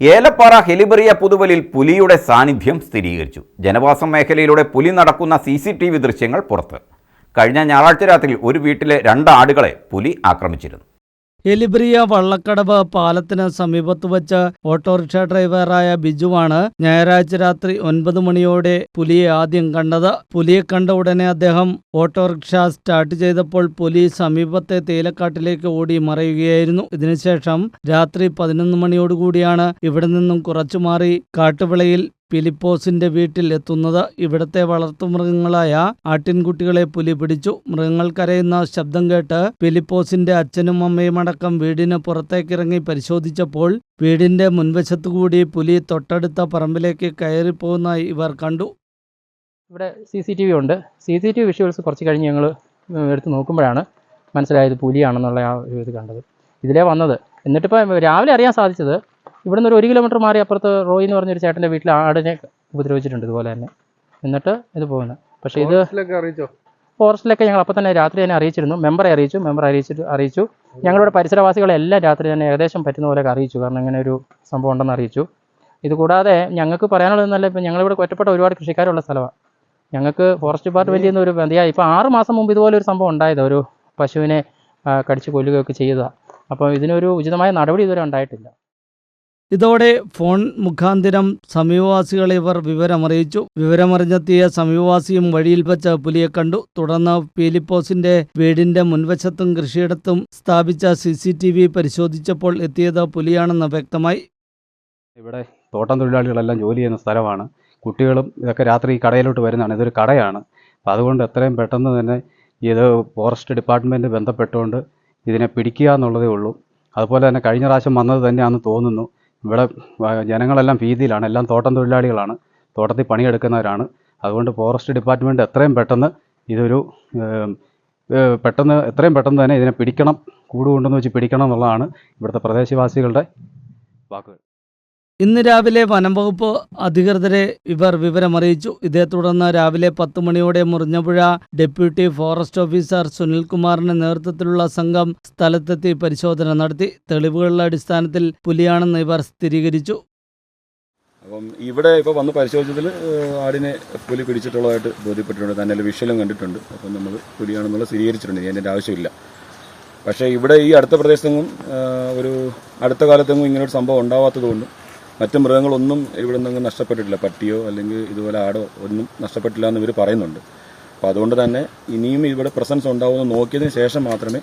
ഏലപ്പാറ ഹെലിബറിയ പുതുവലിൽ പുലിയുടെ സാന്നിധ്യം സ്ഥിരീകരിച്ചു. ജനവാസം മേഖലയിലൂടെ പുലി നടക്കുന്ന സി സി ടി വി ദൃശ്യങ്ങൾ പുറത്ത്. കഴിഞ്ഞ ഞായറാഴ്ച രാത്രി ഒരു വീട്ടിലെ രണ്ട് ആടുകളെ പുലി ആക്രമിച്ചിരുന്നു. എലിബ്രിയ വള്ളക്കടവ് പാലത്തിന് സമീപത്ത് വച്ച് ഓട്ടോറിക്ഷ ഡ്രൈവറായ ബിജുവാണ് ഞായറാഴ്ച രാത്രി ഒൻപത് മണിയോടെ പുലിയെ ആദ്യം കണ്ടത്. പുലിയെ കണ്ട ഉടനെ അദ്ദേഹം ഓട്ടോറിക്ഷ സ്റ്റാർട്ട് ചെയ്തപ്പോൾ പുലി സമീപത്തെ തേയിലക്കാട്ടിലേക്ക് ഓടി മറയുകയായിരുന്നു. ഇതിനുശേഷം രാത്രി പതിനൊന്ന് മണിയോടുകൂടിയാണ് ഇവിടെ നിന്നും കുറച്ചു മാറി കാട്ടുവിളയിൽ ഫിലിപ്പോസിന്റെ വീട്ടിൽ എത്തുന്നത് ഇവിടത്തെ വളർത്തുമൃഗങ്ങളായ ആട്ടിൻകുട്ടികളെ പുലി പിടിച്ചു. മൃഗങ്ങൾ കരയുന്ന ശബ്ദം കേട്ട് ഫിലിപ്പോസിന്റെ അച്ഛനും അമ്മയും അടക്കം വീടിന് പുറത്തേക്കിറങ്ങി പരിശോധിച്ചപ്പോൾ വീടിന്റെ മുൻവശത്തുകൂടി പുലി തൊട്ടടുത്ത പറമ്പിലേക്ക് കയറിപ്പോകുന്നതായി ഇവർ കണ്ടു. ഇവിടെ സി സി ടി വി ഉണ്ട്. C C T V visuals കുറച്ച് കഴിഞ്ഞ് ഞങ്ങൾ എടുത്ത് നോക്കുമ്പോഴാണ് മനസ്സിലായത് പുലിയാണെന്നുള്ള ആ ഒരു ഇത് കണ്ടത്. ഇതിലേ വന്നത്. എന്നിട്ടിപ്പോൾ രാവിലെ അറിയാൻ സാധിച്ചത് ഇവിടെ നിന്ന് ഒരു ഒരു കിലോമീറ്റർ മാറി അപ്പുറത്ത് റോയി എന്ന് പറഞ്ഞൊരു ചേട്ടന്റെ വീട്ടിൽ ആടിനെ ഉപദ്രവിച്ചിട്ടുണ്ട് ഇതുപോലെ തന്നെ. എന്നിട്ട് ഇത് പോകുന്നത് പക്ഷേ ഇത് അറിയിച്ചോ? ഫോറസ്റ്റിലൊക്കെ ഞങ്ങൾ അപ്പോൾ തന്നെ രാത്രി തന്നെ അറിയിച്ചിരുന്നു. മെമ്പറെ അറിയിച്ചു മെമ്പർ അറിയിച്ചിട്ട് അറിയിച്ചു. ഞങ്ങളുടെ പരിസരവാസികളെല്ലാം രാത്രി തന്നെ ഏകദേശം പറ്റുന്ന പോലെയൊക്കെ അറിയിച്ചു. കാരണം ഇങ്ങനെ ഒരു സംഭവം ഉണ്ടെന്ന് അറിയിച്ചു. ഇത് കൂടാതെ ഞങ്ങൾക്ക് പറയാനുള്ളതെന്നല്ല ഇപ്പം ഞങ്ങളിവിടെ ഒറ്റപ്പെട്ട ഒരുപാട് കൃഷിക്കാരുള്ള സ്ഥലമാണ്. ഞങ്ങൾക്ക് ഫോറസ്റ്റ് ഡിപ്പാർട്ട്മെന്റിൽ നിന്ന് ഒരു ബന്ധിയായി ഇപ്പോൾ ആറ് മാസം മുമ്പ് ഇതുപോലെ ഒരു സംഭവം ഉണ്ടായത്. ഒരു പശുവിനെ കടിച്ചു കടിച്ച് കൊല്ലുകയൊക്കെ ചെയ്തതാണ്. അപ്പോൾ ഇതിനൊരു ഉചിതമായ നടപടി ഇതുവരെ ഉണ്ടായിട്ടില്ല. ഇതോടെ ഫോൺ മുഖാന്തിരം സമീപവാസികളെ ഇവർ വിവരമറിയിച്ചു. വിവരമറിഞ്ഞെത്തിയ സമീപവാസിയും വഴിയിൽ വെച്ച പുലിയെ കണ്ടു. തുടർന്ന് പീലിപ്പോസിന്റെ വീടിന്റെ മുൻവശത്തും കൃഷിയിടത്തും സ്ഥാപിച്ച സി സി ടി വി പരിശോധിച്ചപ്പോൾ എത്തിയത് പുലിയാണെന്ന് വ്യക്തമായി. ഇവിടെ തോട്ടം തൊഴിലാളികളെല്ലാം ജോലി ചെയ്യുന്ന സ്ഥലമാണ്. കുട്ടികളും ഇതൊക്കെ രാത്രി കടയിലോട്ട് വരുന്നതാണ്. ഇതൊരു കടയാണ്. അപ്പോൾ അതുകൊണ്ട് എത്രയും പെട്ടെന്ന് തന്നെ ഇത് ഫോറസ്റ്റ് ഡിപ്പാർട്ട്മെന്റ് ബന്ധപ്പെട്ടുകൊണ്ട് ഇതിനെ പിടിക്കുക എന്നുള്ളതേ ഉള്ളൂ. അതുപോലെ തന്നെ കഴിഞ്ഞ പ്രാവശ്യം വന്നത് തന്നെയാണെന്ന് തോന്നുന്നു. ഇവിടെ ജനങ്ങളെല്ലാം ഭീതിയിലാണ്. എല്ലാം തോട്ടം തൊഴിലാളികളാണ്. തോട്ടത്തിൽ പണിയെടുക്കുന്നവരാണ്. അതുകൊണ്ട് ഫോറസ്റ്റ് ഡിപ്പാർട്ട്മെന്റ് എത്രയും പെട്ടെന്ന് ഇതൊരു പെട്ടെന്ന് എത്രയും പെട്ടെന്ന് തന്നെ ഇതിനെ പിടിക്കണം. കൂടുകൊണ്ടെന്ന് വെച്ച് പിടിക്കണം എന്നുള്ളതാണ് ഇവിടുത്തെ പ്രദേശവാസികളുടെ വാക്കുകൾ. ഇന്ന് രാവിലെ വനംവകുപ്പ് അധികൃതരെ ഇവർ വിവരമറിയിച്ചു. ഇതേ തുടർന്ന് രാവിലെ പത്ത് മണിയോടെ മുറിഞ്ഞപുഴ ഡെപ്യൂട്ടി ഫോറസ്റ്റ് ഓഫീസർ സുനിൽകുമാറിന്റെ നേതൃത്വത്തിലുള്ള സംഘം സ്ഥലത്തെത്തി പരിശോധന നടത്തി. തെളിവുകളുടെ അടിസ്ഥാനത്തിൽ പുലിയാണെന്ന് ഇവർ സ്ഥിരീകരിച്ചു. അപ്പം ഇവിടെ ഇപ്പോൾ വന്ന് പരിശോധിച്ചതിൽ ആടിനെ പുലി പിടിച്ചിട്ടുള്ളതായിട്ട് ബോധ്യപ്പെട്ടിട്ടുണ്ട്. തന്നെ വിഷലും കണ്ടിട്ടുണ്ട്. അപ്പം നമ്മൾ പുലിയാണെന്നുള്ള സ്ഥിരീകരിച്ചിട്ടുണ്ട്. അതിന്റെ ആവശ്യമില്ല. പക്ഷേ ഇവിടെ ഈ അടുത്ത പ്രദേശത്തെങ്ങും ഒരു അടുത്ത കാലത്തെങ്ങും ഇങ്ങനൊരു സംഭവം ഉണ്ടാവാത്തതുകൊണ്ടും മറ്റു മൃഗങ്ങളൊന്നും ഇവിടെ നിന്നും നഷ്ടപ്പെട്ടിട്ടില്ല. പട്ടിയോ അല്ലെങ്കിൽ ഇതുപോലെ ആടോ ഒന്നും നഷ്ടപ്പെട്ടില്ല എന്ന് ഇവർ പറയുന്നുണ്ട്. അപ്പോൾ അതുകൊണ്ട് തന്നെ ഇനിയും ഇവിടെ പ്രസൻസ് ഉണ്ടാവുമെന്ന് നോക്കിയതിന് ശേഷം മാത്രമേ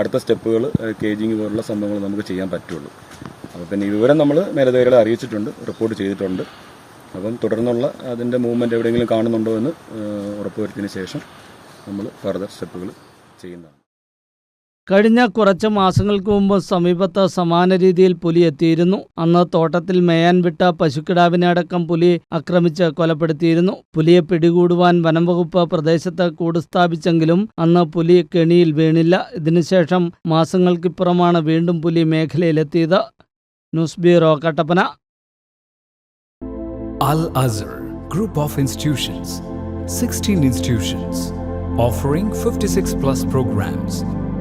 അടുത്ത സ്റ്റെപ്പുകൾ കേജിങ് പോലുള്ള സംഭവങ്ങൾ നമുക്ക് ചെയ്യാൻ പറ്റുള്ളൂ. അപ്പോൾ പിന്നെ ഈ വിവരം നമ്മൾ മേലധികാരികളെ അറിയിച്ചിട്ടുണ്ട് റിപ്പോർട്ട് ചെയ്തിട്ടുണ്ട്. അപ്പം തുടർന്നുള്ള അതിന്റെ മൂവ്മെന്റ് എവിടെയെങ്കിലും കാണുന്നുണ്ടോ എന്ന് ഉറപ്പുവരുത്തിയതിന് ശേഷം നമ്മൾ ഫർദർ സ്റ്റെപ്പുകൾ ചെയ്യുന്നതാണ്. കഴിഞ്ഞ കുറച്ച് മാസങ്ങൾക്ക് മുമ്പ് സമീപത്ത് സമാന രീതിയിൽ പുലി എത്തിയിരുന്നു. അന്ന് തോട്ടത്തിൽ മേയാൻ വിട്ട പശുക്കിടാവിനെ അടക്കം പുലി ആക്രമിച്ച് കൊലപ്പെടുത്തിയിരുന്നു. പുലിയെ പിടികൂടുവാൻ വനംവകുപ്പ് പ്രദേശത്ത് കൂട് സ്ഥാപിച്ചെങ്കിലും അന്ന് പുലി കെണിയിൽ വീണില്ല. ഇതിനുശേഷം മാസങ്ങൾക്കിപ്പുറമാണ് വീണ്ടും പുലി മേഖലയിലെത്തിയത്. News bureau Kattappana. Al Azhar Group of Institutions, 16 institutions, offering 56 plus programs,